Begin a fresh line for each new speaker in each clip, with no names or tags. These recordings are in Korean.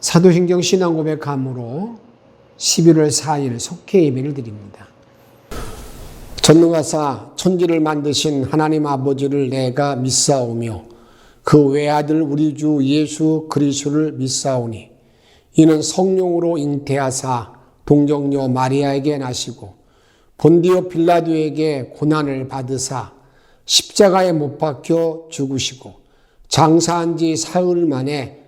사도신경 신앙고백함으로 11월 4일 속회 예배를 드립니다. 전능하사 천지를 만드신 하나님 아버지를 내가 믿사오며 그 외아들 우리 주 예수 그리스도를 믿사오니 이는 성령으로 잉태하사 동정녀 마리아에게 나시고 본디오 빌라도에게 고난을 받으사 십자가에 못 박혀 죽으시고 장사한 지 사흘 만에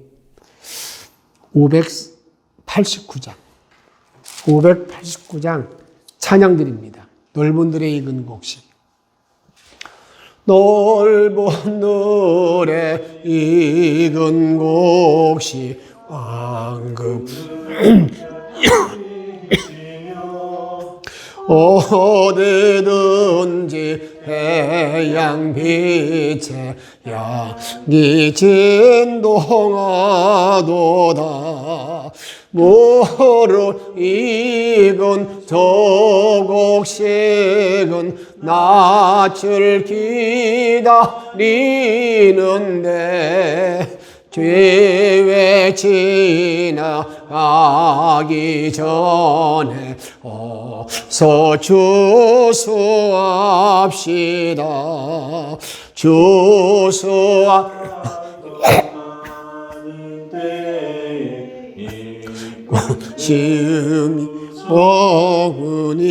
589장. 589장 찬양드립니다. 넓은 들에 익은 곡식. 넓은 들에 익은 곡식 황금 어디든지 태양 빛에 양이 진동하도다. 모로 익은 저곡식은 낯을 기다리는데 죄에 지나가기 전에 어서 주수합시다. 주수합 심히 먹으니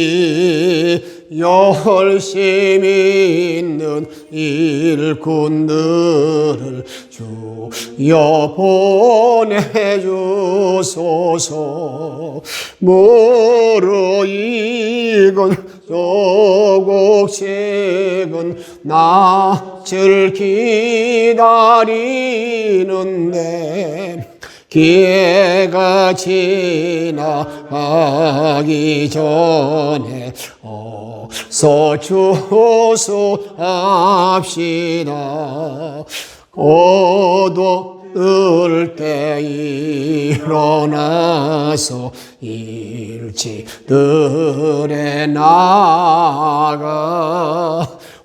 열심히 있는 일꾼들을 주여 보내주소서. 모로 익은 조곡식은 낯을 기다리는데 기회가 지나가기 전에 어서 주소합시다. 고도을 때 일어나서 일치들에 나가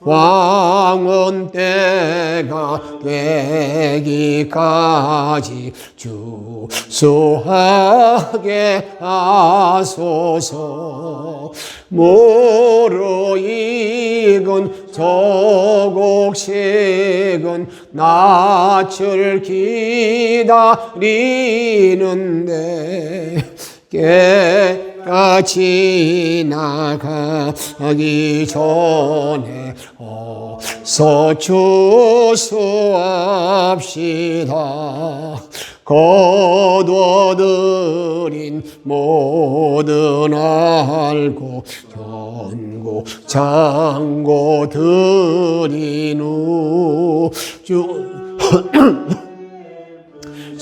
왕원 때가 되기까지 주수하게 하소서. 모로 익은 저곡식은 낯을 기다리는데 깨가 지나가기 전에 어서 주수합시다. 거둬들인 모든 알고 견고 장고 드린 후주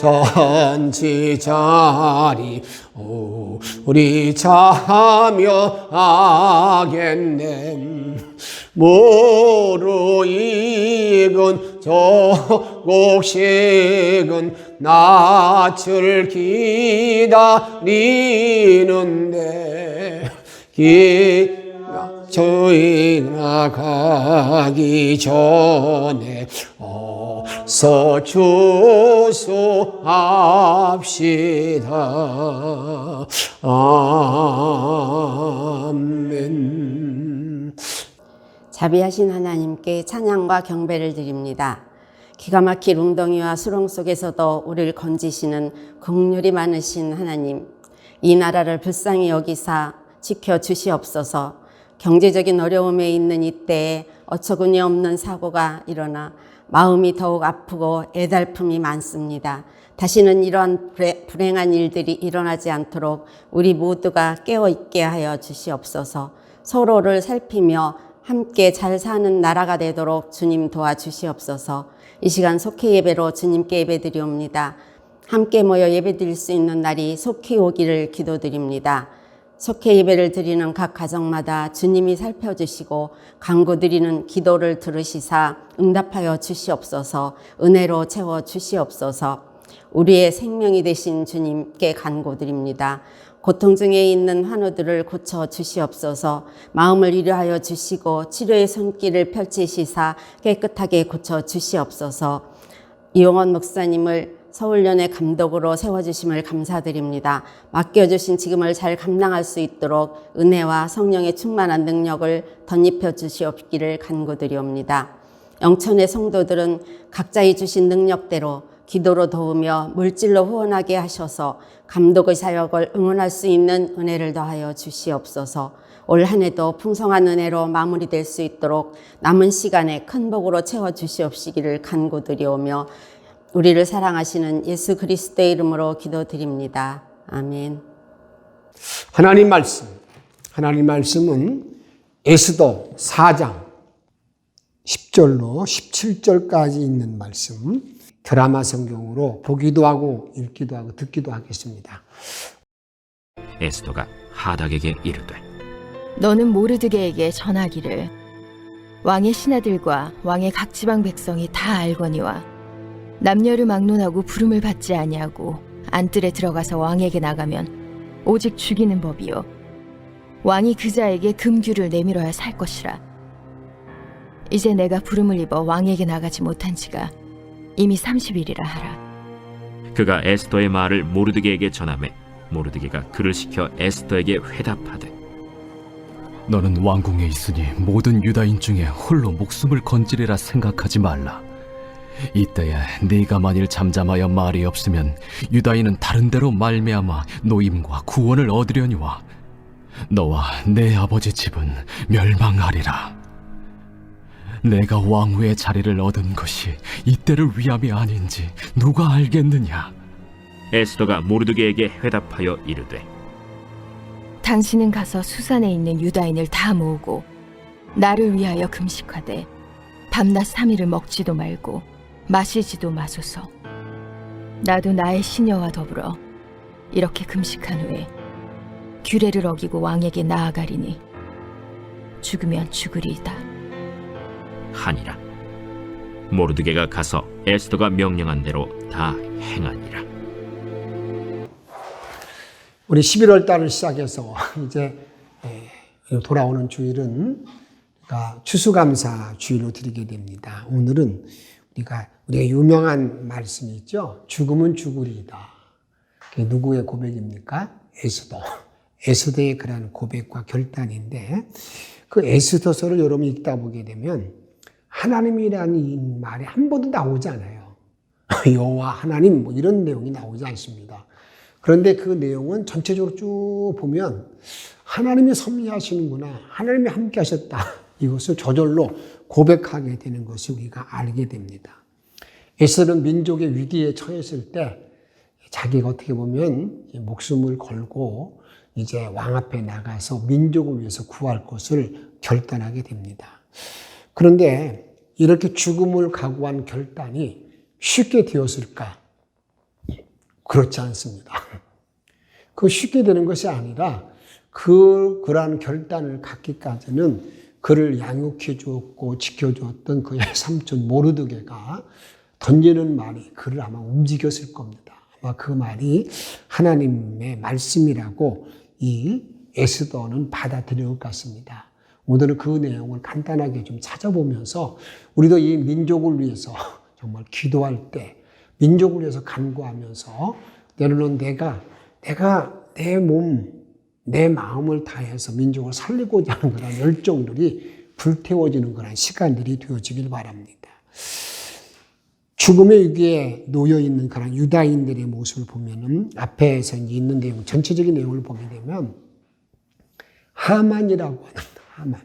전지 자리. 우리 참여하겠네. 모로 익은 저곡식은 낯을 기다리는데 기 저희 나가기 전에. 어 서 주소합시다. 아멘.
자비하신 하나님께 찬양과 경배를 드립니다. 기가 막힐 웅덩이와 수렁 속에서도 우리를 건지시는 긍휼이 많으신 하나님, 이 나라를 불쌍히 여기사 지켜 주시옵소서. 경제적인 어려움에 있는 이때에 어처구니 없는 사고가 일어나 마음이 더욱 아프고 애달픔이 많습니다. 다시는 이러한 불행- 불행한 일들이 일어나지 않도록 우리 모두가 깨어 있게 하여 주시옵소서. 서로를 살피며 함께 잘 사는 나라가 되도록 주님 도와주시옵소서. 이 시간 속회 예배로 주님께 예배드리옵니다. 함께 모여 예배드릴 수 있는 날이 속히 오기를 기도드립니다. 속해 예배를 드리는 각 가정마다 주님이 살펴주시고 간구드리는 기도를 들으시사 응답하여 주시옵소서 은혜로 채워 주시옵소서. 우리의 생명이 되신 주님께 간구드립니다. 고통 중에 있는 환우들을 고쳐 주시옵소서. 마음을 위로하여 주시고 치료의 손길을 펼치시사 깨끗하게 고쳐 주시옵소서. 이용원 목사님을 서울연의 감독으로 세워주심을 감사드립니다. 맡겨주신 직임을 잘 감당할 수 있도록 은혜와 성령의 충만한 능력을 덧입혀 주시옵기를 간구드리옵니다. 영천의 성도들은 각자의 주신 능력대로 기도로 도우며 물질로 후원하게 하셔서 감독의 사역을 응원할 수 있는 은혜를 더하여 주시옵소서. 올 한 해도 풍성한 은혜로 마무리될 수 있도록 남은 시간에 큰 복으로 채워 주시옵시기를 간구드리오며 우리를 사랑하시는 예수 그리스도의 이름으로 기도드립니다. 아멘.
하나님 말씀. 하나님 말씀은 에스더 4장 10절로 17절까지 있는 말씀. 드라마 성경으로 보기도 하고 읽기도 하고 듣기도 하겠습니다.
에스더가 하닥에게 이르되
너는 모르드게에게 전하기를 왕의 신하들과 왕의 각 지방 백성이 다 알거니와 남녀를 막론하고 부름을 받지 아니하고 안뜰에 들어가서 왕에게 나가면 오직 죽이는 법이요. 왕이 그자에게 금규를 내밀어야 살 것이라. 이제 내가 부름을 입어 왕에게 나가지 못한 지가 이미 30일이라 하라.
그가 에스더의 말을 모르드게에게 전하매 모르드게가 그를 시켜 에스더에게 회답하되
너는 왕궁에 있으니 모든 유다인 중에 홀로 목숨을 건지리라 생각하지 말라. 이때에 네가 만일 잠잠하여 말이 없으면 유다인은 다른 데로 말미암아 노임과 구원을 얻으려니와 너와 내 아버지 집은 멸망하리라. 내가 왕후의 자리를 얻은 것이 이때를 위함이 아닌지 누가 알겠느냐?
에스더가 모르드게에게 회답하여 이르되
당신은 가서 수산에 있는 유다인을 다 모으고 나를 위하여 금식하되 밤낮 삼일을 먹지도 말고 마시지도 마소서. 나도 나의 시녀와 더불어 이렇게 금식한 후에 규례를 어기고 왕에게 나아가리니 죽으면 죽으리이다.
하니라 모르드게가 가서 에스더가 명령한 대로 다 행하니라
우리 11월 달을 시작해서 이제 에, 돌아오는 주일은 추수감사 주일로 드리게 됩니다. 오늘은 우리가 우리가 유명한 말씀이 있죠. 죽음은 죽으리이다. 그게 누구의 고백입니까? 에스더. 에스더의 그런 고백과 결단인데 그 에스더서를 여러분 읽다 보게 되면 하나님이라는 이 말이 한 번도 나오지 않아요. 여호와 하나님 뭐 이런 내용이 나오지 않습니다. 그런데 그 내용은 전체적으로 쭉 보면 하나님이 섭리하시는구나. 하나님이 함께 하셨다. 이것을 저절로 고백하게 되는 것이 우리가 알게 됩니다. 에스는 민족의 위기에 처했을 때 자기가 어떻게 보면 목숨을 걸고 이제 왕 앞에 나가서 민족을 위해서 구할 것을 결단하게 됩니다. 그런데 이렇게 죽음을 각오한 결단이 쉽게 되었을까? 그렇지 않습니다. 그 쉽게 되는 것이 아니라 그, 그러한 결단을 갖기까지는 그를 양육해 주었고 지켜주었던 그의 삼촌 모르드게가 던지는 말이 그를 아마 움직였을 겁니다. 아마 그 말이 하나님의 말씀이라고 이 에스더는 받아들일 것 같습니다. 오늘은 그 내용을 간단하게 좀 찾아보면서 우리도 이 민족을 위해서 정말 기도할 때 민족을 위해서 간구하면서 때로는 내가 내가 내 몸, 내 마음을 다해서 민족을 살리고자 하는 그런 열정들이 불태워지는 그런 시간들이 되어지길 바랍니다. 죽음의 위기에 놓여 있는 그런 유다인들의 모습을 보면은 앞에서 있는 내용, 전체적인 내용을 보게 되면 하만이라고 하는 하만.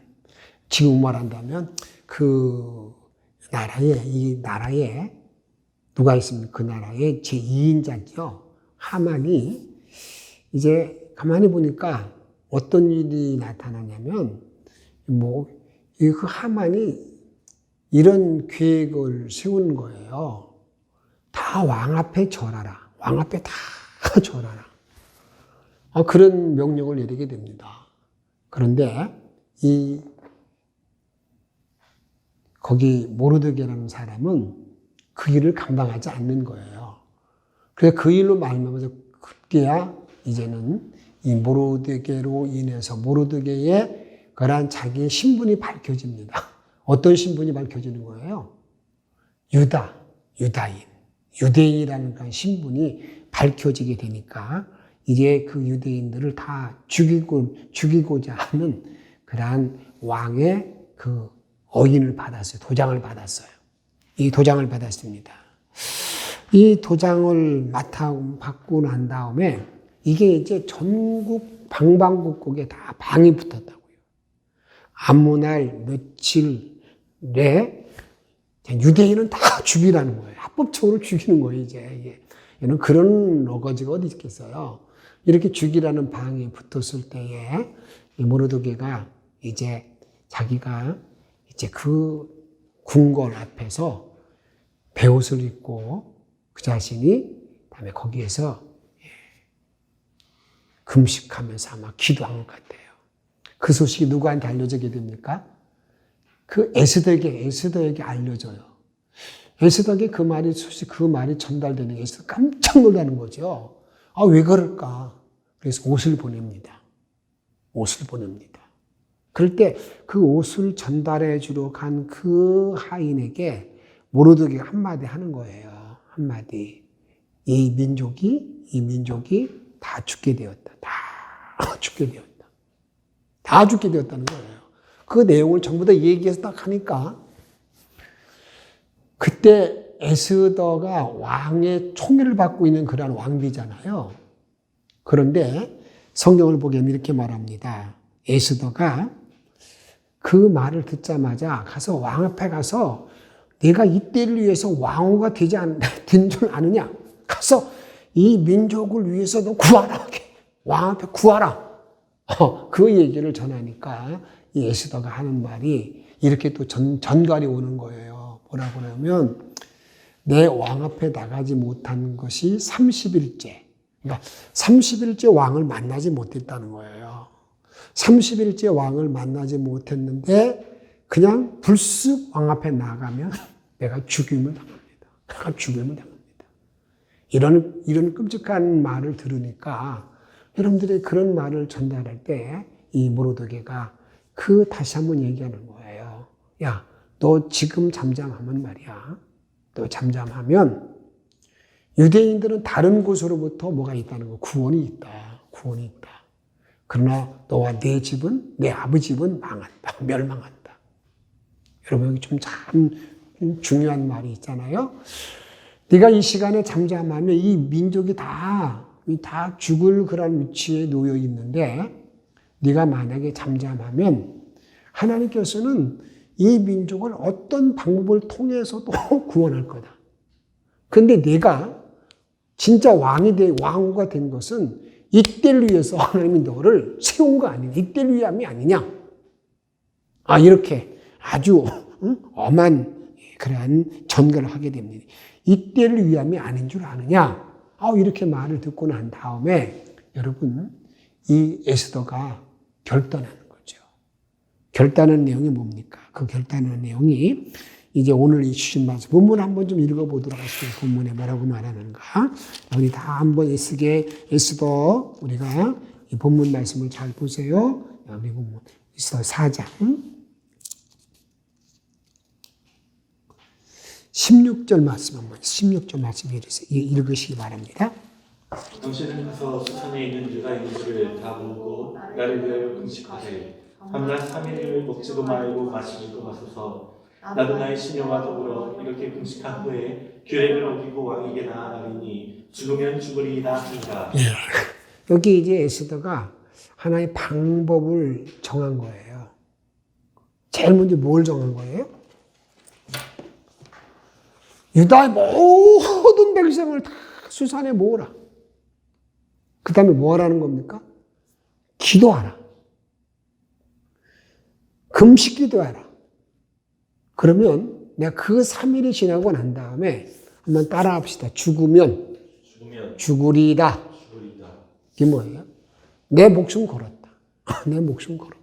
지금 말한다면 그 나라에 이 나라에 누가 있습니까? 그 나라의 제 2인자죠. 하만이 이제 가만히 보니까 어떤 일이 나타나냐면 뭐그 하만이 이런 계획을 세운 거예요. 다 왕 앞에 절하라. 왕 앞에 다 절하라. 아, 그런 명령을 내리게 됩니다. 그런데 이 거기 모르드게라는 사람은 그 일을 감당하지 않는 거예요. 그래서 그 일로 말미암아서 급기야 이제는 이 모르드게로 인해서 모르드게의 그러한 자기의 신분이 밝혀집니다. 어떤 신분이 밝혀지는 거예요? 유다, 유다인, 유대인이라는 그런 신분이 밝혀지게 되니까 이제 그 유대인들을 다 죽이고 죽이고자 하는 그러한 왕의 그 어인을 받았어요. 도장을 받았어요. 이 도장을 받았습니다. 이 도장을 맡아 받고 난 다음에 이게 이제 전국 방방곡곡에 다 방이 붙었다고요. 아무 날 며칠에 유대인은 다 죽이라는 거예요. 합법적으로 죽이는 거예요, 이제. 이게. 얘는 그런 어거지가 어디 있겠어요. 이렇게 죽이라는 방이 붙었을 때에 이 모르드게가 이제 자기가 이제 그 궁궐 앞에서 베옷을 입고 그 자신이 다음에 거기에서 예, 금식하면서 아마 기도한 것 같아요. 그 소식이 누구한테 알려지게 됩니까? 그 에스더에게 에스더에게 알려져요. 에스더에게 그 말이 소식 그 말이 전달되는 게 에스더 깜짝 놀라는 거죠. 아 왜 그럴까? 그래서 옷을 보냅니다. 옷을 보냅니다. 그럴 때 그 옷을 전달해 주러 간 그 하인에게 모르드게가 한마디 하는 거예요. 한마디. 이 민족이 이 민족이 다 죽게 되었다. 다 죽게 되었다. 다 죽게 되었다는 거예요. 그 내용을 전부 다 얘기해서 딱 하니까 그때 에스더가 왕의 총애를 받고 있는 그러한 왕비잖아요. 그런데 성경을 보게 되면 이렇게 말합니다. 에스더가 그 말을 듣자마자 가서 왕 앞에 가서 내가 이때를 위해서 왕후가 되지 않, 된 줄 아느냐? 가서 이 민족을 위해서 너 구하라. 왕 앞에 구하라. 어, 그 얘기를 전하니까 이 에스더가 하는 말이 이렇게 또 전, 전갈이 오는 거예요. 뭐라고 하냐면 내 왕 앞에 나가지 못한 것이 30일째. 그러니까 30일째 왕을 만나지 못했다는 거예요. 30일째 왕을 만나지 못했는데 그냥 불쑥 왕 앞에 나가면 내가 죽임을 당합니다. 내가 죽임을 당합니다. 이런, 이런 끔찍한 말을 들으니까 여러분들이 그런 말을 전달할 때 이 모로도게가 그 다시 한번 얘기하는 거예요. 야, 너 지금 잠잠하면 말이야. 너 잠잠하면 유대인들은 다른 곳으로부터 뭐가 있다는 거 구원이 있다. 구원이 있다. 그러나 너와 내 집은 내 아버지 집은 망한다. 멸망한다. 여러분 여기 좀 참 중요한 말이 있잖아요. 네가 이 시간에 잠잠하면 이 민족이 다, 다 죽을 그런 위치에 놓여 있는데 네가 만약에 잠잠하면 하나님께서는 이 민족을 어떤 방법을 통해서도 구원할 거다. 근데 내가 진짜 왕이 돼, 왕후가 된 것은 이때를 위해서 하나님이 너를 세운 거 아니냐. 이때를 위함이 아니냐. 아, 이렇게 아주 응? 엄한 그러한 전가를 하게 됩니다. 이때를 위함이 아닌 줄 아느냐? 아, 이렇게 말을 듣고 난 다음에 여러분 이 에스더가 결단하는 거죠. 결단하는 내용이 뭡니까? 그 결단하는 내용이 이제 오늘 이 주신 말씀 본문 한번 좀 읽어보도록 하시죠. 본문에 뭐라고 말하는가? 우리 다 한번 에스게 에스더 우리가 이 본문 말씀을 잘 보세요. 우리 본문 에스더 4장 16절 말씀 한번 16절 말씀 읽으시기 바랍니다.
당신은 가서 수산에 있는 유다인들을 다 모으고 나를 위하여 금식하되 밤낮 3일을 먹지도 말고 마시지도 마소서 나도 나의 시녀와 더불어 이렇게 금식한 후에 규례를 어기고 왕에게 나아가리니 죽으면 죽으리이다 하니라
여기 이제 에스더가 하나의 방법을 정한 거예요. 제일 먼저 뭘 정한 거예요? 유다의 모든 백성을 다 수산에 모으라. 그 다음에 뭐 하라는 겁니까? 기도하라. 금식 기도하라. 그러면 내가 그 3일이 지나고 난 다음에 한번 따라 합시다. 죽으면
죽으면
죽으리다.
죽으리다.
이게 뭐예요? 내 목숨 걸었다. 내 목숨 걸었다.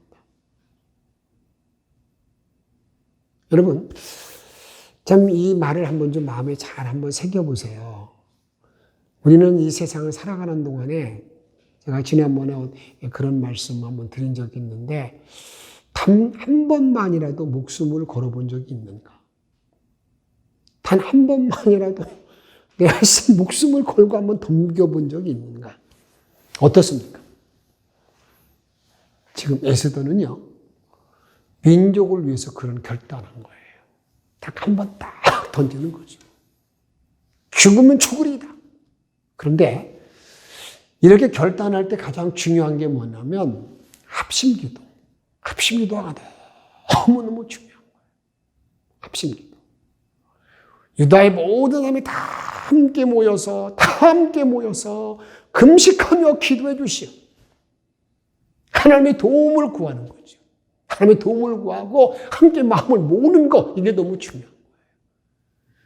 여러분, 참 이 말을 한번 좀 마음에 잘 한번 새겨보세요. 우리는 이 세상을 살아가는 동안에 제가 지난번에 그런 말씀 한번 드린 적이 있는데 단 한 번만이라도 목숨을 걸어본 적이 있는가? 단 한 번만이라도 내 목숨을 걸고 한번 덤겨본 적이 있는가? 어떻습니까? 지금 에스더는요, 민족을 위해서 그런 결단한 거예요. 딱 한 번 딱 던지는 거죠. 죽으면 죽으리다. 그런데 이렇게 결단할 때 가장 중요한 게 뭐냐면 합심기도. 합심기도가 너무너무 중요한 거예요. 합심기도. 유다의 모든 사람이 다 함께 모여서, 다 함께 모여서 금식하며 기도해 주시오. 하나님의 도움을 구하는 거죠. 하나님의 도움을 구하고 함께 마음을 모으는 거, 이게 너무 중요한 거예요.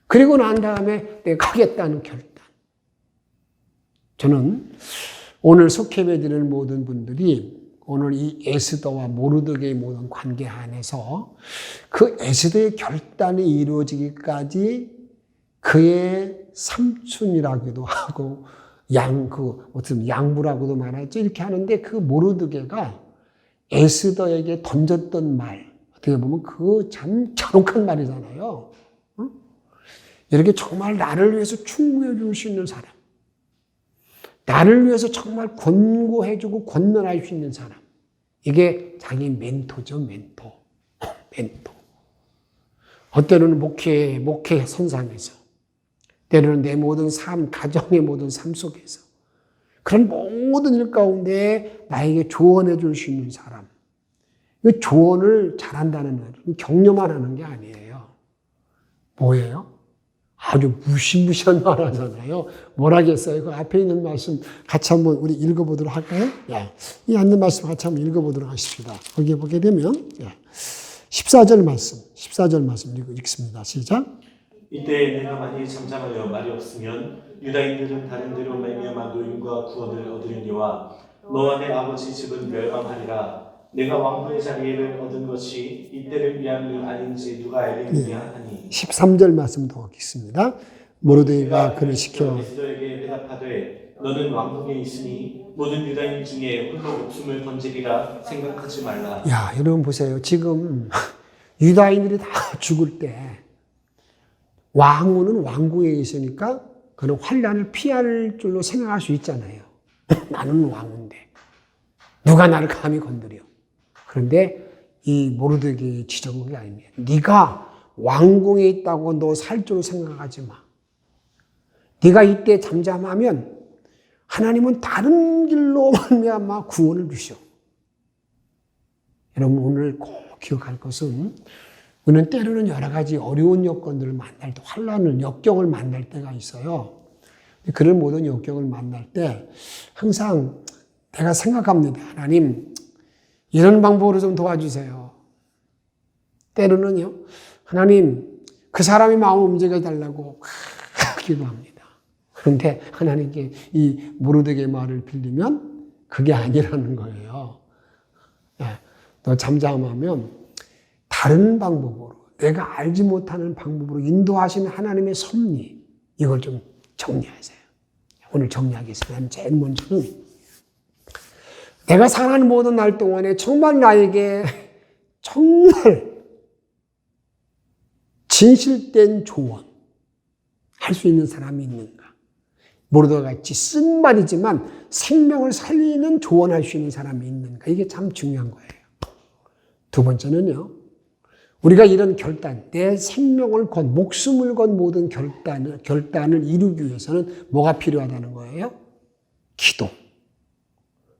그리고 난 다음에 내가 하겠다는 결단. 저는 오늘 속해배 드리는 모든 분들이 오늘 이 에스더와 모르드게의 모든 관계 안에서 그 에스더의 결단이 이루어지기까지 그의 삼촌이라기도 하고 양, 그, 어떤 양부라고도 말하죠. 이렇게 하는데 그 모르드게가 에스더에게 던졌던 말, 어떻게 보면 그 참 잔혹한 말이잖아요. 응? 이렇게 정말 나를 위해서 충고해 줄 수 있는 사람. 나를 위해서 정말 권고해 주고 권면할 수 있는 사람. 이게 자기 멘토죠, 멘토. 멘토. 어때로는 목회, 목회 선상에서, 때로는 내 모든 삶, 가정의 모든 삶 속에서, 그런 모든 일 가운데 나에게 조언해 줄 수 있는 사람. 그 조언을 잘한다는 건 격려만 하는 게 아니에요. 뭐예요? 아주 무시무시한 말 하잖아요. 뭐라겠어요? 그 앞에 있는 말씀 같이 한번 우리 읽어보도록 할까요? 예. 이 앉는 말씀 같이 한번 읽어보도록 하십시다. 거기에 보게 되면, 예. 14절 말씀, 14절 말씀 읽- 읽습니다. 시작.
이때 내가 만일 잠잠하여 말이 없으면 유다인들은 다른 데로 말미암아 노임과 구원을 얻으려니와 너와 내 아버지 집은 멸망하리라. 내가 왕후의 자리를 얻은 것이 이때를 위함이 아닌지 누가 알겠느냐 하니
13절 말씀 더 읽습니다. 모르드가 그를 시켜
에스더에게 대답하되 너는 왕궁에 있으니 모든 유다인 중에 홀로 목숨을 건지리라 생각하지 말라.
야, 여러분 보세요. 지금 유다인들이 다 죽을 때 왕후는 왕궁에 있으니까 그는 환란을 피할 줄로 생각할 수 있잖아요. 나는 왕후인데 누가 나를 감히 건드려? 그런데 이 모르드게 지적한 게 아닙니다. 네가 왕궁에 있다고 너 살 줄로 생각하지 마. 네가 이때 잠잠하면 하나님은 다른 길로 말미암아 구원을 주셔. 여러분 오늘 꼭 기억할 것은 우리는 때로는 여러 가지 어려운 여건들을 만날 때 환란을 역경을 만날 때가 있어요. 그런 모든 역경을 만날 때 항상 내가 생각합니다. 하나님 이런 방법으로 좀 도와주세요. 때로는요. 하나님 그 사람의 마음을 움직여 달라고 기도합니다. 그런데 하나님께 이 모르드게 말을 빌리면 그게 아니라는 거예요. 예. 너 잠잠하면 다른 방법으로 내가 알지 못하는 방법으로 인도하시는 하나님의 섭리 이걸 좀 정리하세요. 오늘 정리하겠습니다. 제일 먼저는 내가 사는 모든 날 동안에 정말 나에게 정말 진실된 조언 할 수 있는 사람이 있는가? 모르다 같이 쓴 말이지만 생명을 살리는 조언할 수 있는 사람이 있는가? 이게 참 중요한 거예요. 두 번째는요. 우리가 이런 결단, 내 생명을 건, 목숨을 건 모든 결단을, 결단을 이루기 위해서는 뭐가 필요하다는 거예요? 기도.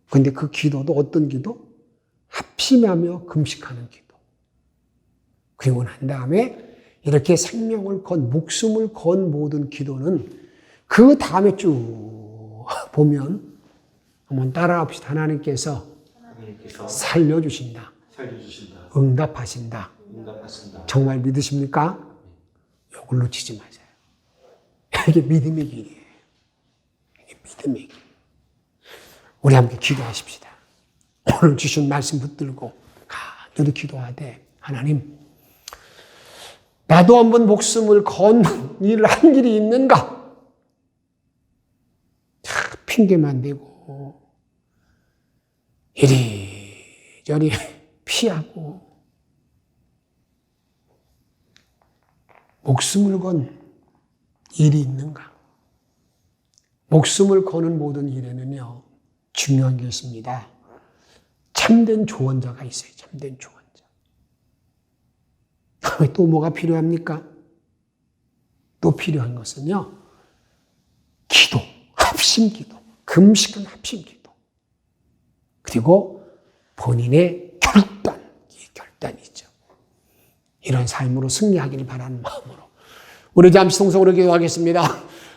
근데 그 기도도 어떤 기도? 합심하며 금식하는 기도. 그리고 난 다음에 이렇게 생명을 건, 목숨을 건 모든 기도는 그 다음에 쭉 보면 한번 따라 합시다. 하나님께서
하나님께서
살려주신다.
살려주신다.
응답하신다. 정말 믿으십니까? 이걸 놓치지 마세요. 이게 믿음의 길이에요. 믿음이. 우리 함께 기도하십시다. 오늘 주신 말씀 붙들고 간절히 기도하되 하나님 나도 한번 목숨을 건 일을 한 일이 있는가? 자, 핑계만 대고 이리저리 피하고 목숨을 건 일이 있는가? 목숨을 거는 모든 일에는요, 중요한 게 있습니다. 참된 조언자가 있어요, 참된 조언자. 또 뭐가 필요합니까? 또 필요한 것은요, 기도, 합심 기도, 금식은 합심 기도. 그리고 본인의 결단, 이 결단이죠. 이런 삶으로 승리하기를 바라는 마음으로 우리 잠시 성성으로 기도하겠습니다.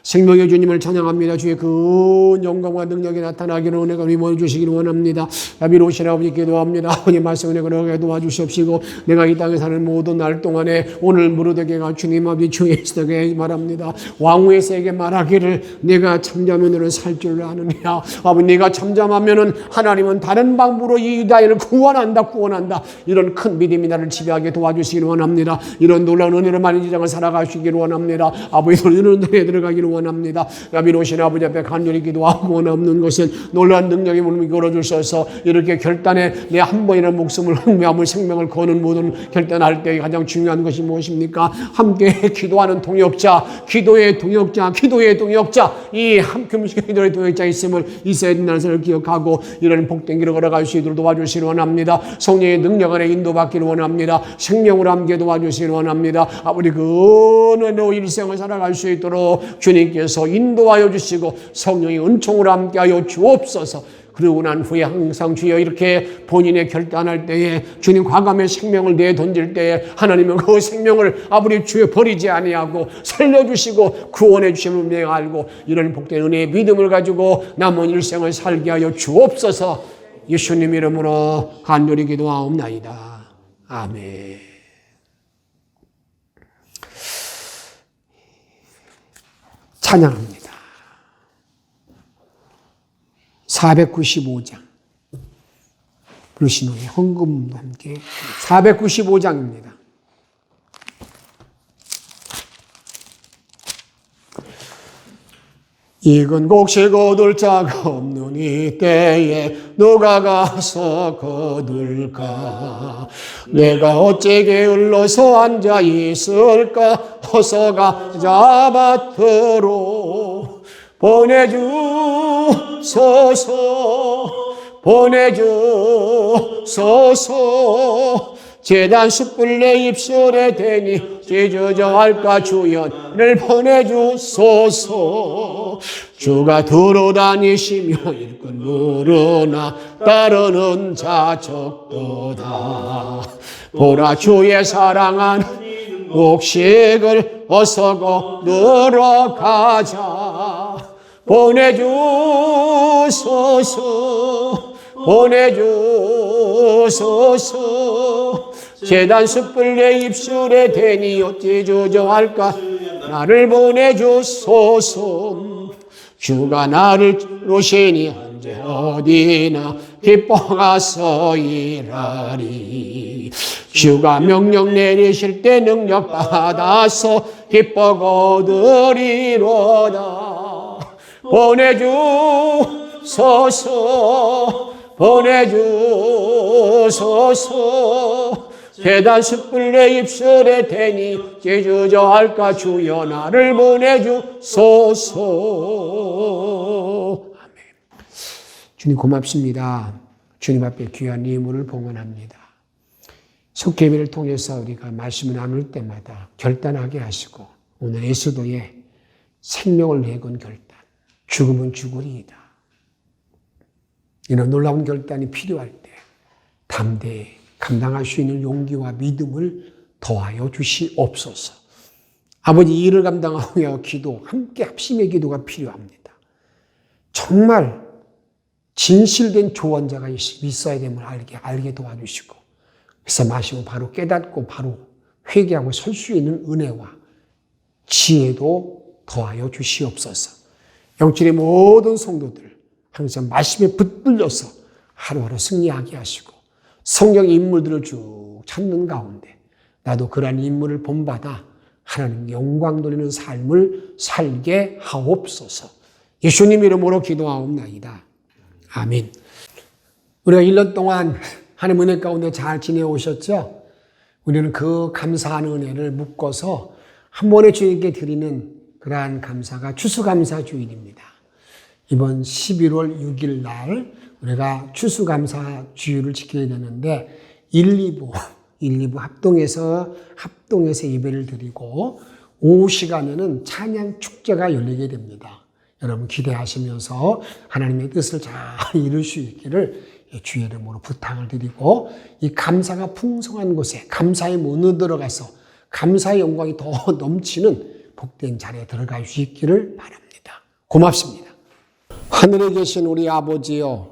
생명의 주님을 찬양합니다. 주의 그 영광과 능력이 나타나기를 은혜가 위모해 주시기를 원합니다. 아비로우신 아버지 기도합니다. 아버님 말씀 은혜 그러게 도와주시옵시고 내가 이 땅에 사는 모든 날 동안에 오늘 무르되게가 주님 아버지 주의 있게 말합니다. 왕후의 세게 말하기를 내가 참자면으로 살줄 아느냐. 아버지 네가 참잠하면은 하나님은 다른 방법으로 이 유다인을 구원한다 구원한다. 이런 큰 믿음이 나를 지배하게 도와주시기를 원합니다. 이런 놀라운 은혜로 많은 지장을 살아가시기를 원합니다. 아버지 이런 은혜에 들어가기를 원합니다. 야비로신 아버지 앞에 간절히 기도하고 원없는 것은 놀라운 능력의 문을 걸어주셔서 이렇게 결단에 내 한 번이나 목숨을 흥미함을 생명을 거는 모든 결단할 때 가장 중요한 것이 무엇입니까? 함께 기도하는 동역자, 기도의 동역자, 기도의 동역자, 이 함금식 기도의 동역자 있음을 있어야 된다는 것을 기억하고 이런 복된 길을 걸어갈 수 있도록 도와주시기 원합니다. 성령의 능력 안에 인도받기를 원합니다. 생명으로 함께 도와주시기 원합니다. 아버지 그 은혜로 일생을 살아갈 수 있도록 주님 께서 인도하여 주시고 성령의 은총으로 함께하여 주옵소서. 그러고 난 후에 항상 주여 이렇게 본인의 결단할 때에 주님 과감의 생명을 내 던질 때에 하나님은 그 생명을 아버지 주여 버리지 아니하고 살려주시고 구원해 주심을 내가 알고 이런 복된 은혜의 믿음을 가지고 남은 일생을 살게 하여 주옵소서 예수님 이름으로 간절히 기도하옵나이다. 아멘. 찬양합니다. 495장. 부르신 후에 헌금과 함께 495장입니다. 이건 곡식 거둘 자가 없는 이 때에 누가 가서 거둘까? 내가 어째 게을러서 앉아 있을까? 어서 가자 밭으로 보내주소서 보내주소서 재단 숯불 내 입술에 대니 찢어져할까 주연을 보내주소서. 주가 들어다니시며 일꾼 누르나 따르는 자 적도다. 보라 주의 사랑하는 곡식을 어서 거들어 가자. 보내주소서. 보내주소서 재단 숯불 내 입술에 대니 어찌 주저할까? 나를 보내주소서. 주가 나를 로시니 언제 어디나 기뻐가서 일하리. 주가 명령 내리실 때 능력 받아서 기뻐 거두리로다. 보내주소서 보내주소서 숯불 내 입술에 대니 제주저할까 주여 나를 보내주소서. 아멘. 주님 고맙습니다. 주님 앞에 귀한 예물을 봉헌합니다. 속개비를 통해서 우리가 말씀을 나눌 때마다 결단하게 하시고 오늘 에스도의 생명을 내건 결단 죽음은 죽으리이다. 이런 놀라운 결단이 필요할 때 담대히 감당할 수 있는 용기와 믿음을 더하여 주시옵소서. 아버지 이 일을 위하여 기도, 함께 합심의 기도가 필요합니다. 정말 진실된 조언자가 있어야 됨을 알게, 알게 도와주시고, 그래서 마시고 바로 깨닫고 바로 회개하고 설 수 있는 은혜와 지혜도 더하여 주시옵소서. 영출의 모든 성도들 항상 말씀에 붙들려서 하루하루 승리하게 하시고 성경의 인물들을 쭉 찾는 가운데 나도 그러한 인물을 본받아 하나님 영광 돌리는 삶을 살게 하옵소서. 예수님 이름으로 기도하옵나이다. 아멘. 우리가 1년 동안 하나님 은혜 가운데 잘 지내오셨죠? 우리는 그 감사한 은혜를 묶어서 한 번에 주에게 드리는 그러한 감사가 추수감사 주일입니다. 이번 11월 6일 날 우리가 추수감사 주일을 지켜야 되는데 1, 2부, 1, 2부 합동해서 합동해서 예배를 드리고 오후 시간에는 찬양 축제가 열리게 됩니다. 여러분 기대하시면서 하나님의 뜻을 잘 이룰 수 있기를 주의 이름으로 부탁을 드리고 이 감사가 풍성한 곳에 감사의 문으로 들어가서 감사의 영광이 더 넘치는 복된 자리에 들어갈 수 있기를 바랍니다. 고맙습니다. 하늘에 계신 우리 아버지여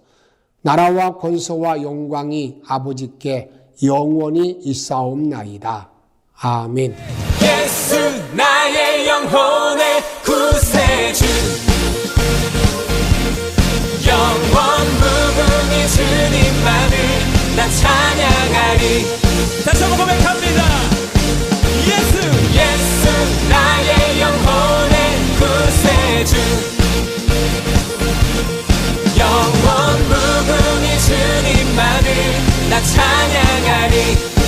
나라와 권세와 영광이 아버지께 영원히 있사옵나이다. 아멘.
예수 나의 영혼의 구세주 영원 무궁히 주님만을 나 찬양하리 다시 한번 고백합니다 나 찬양하리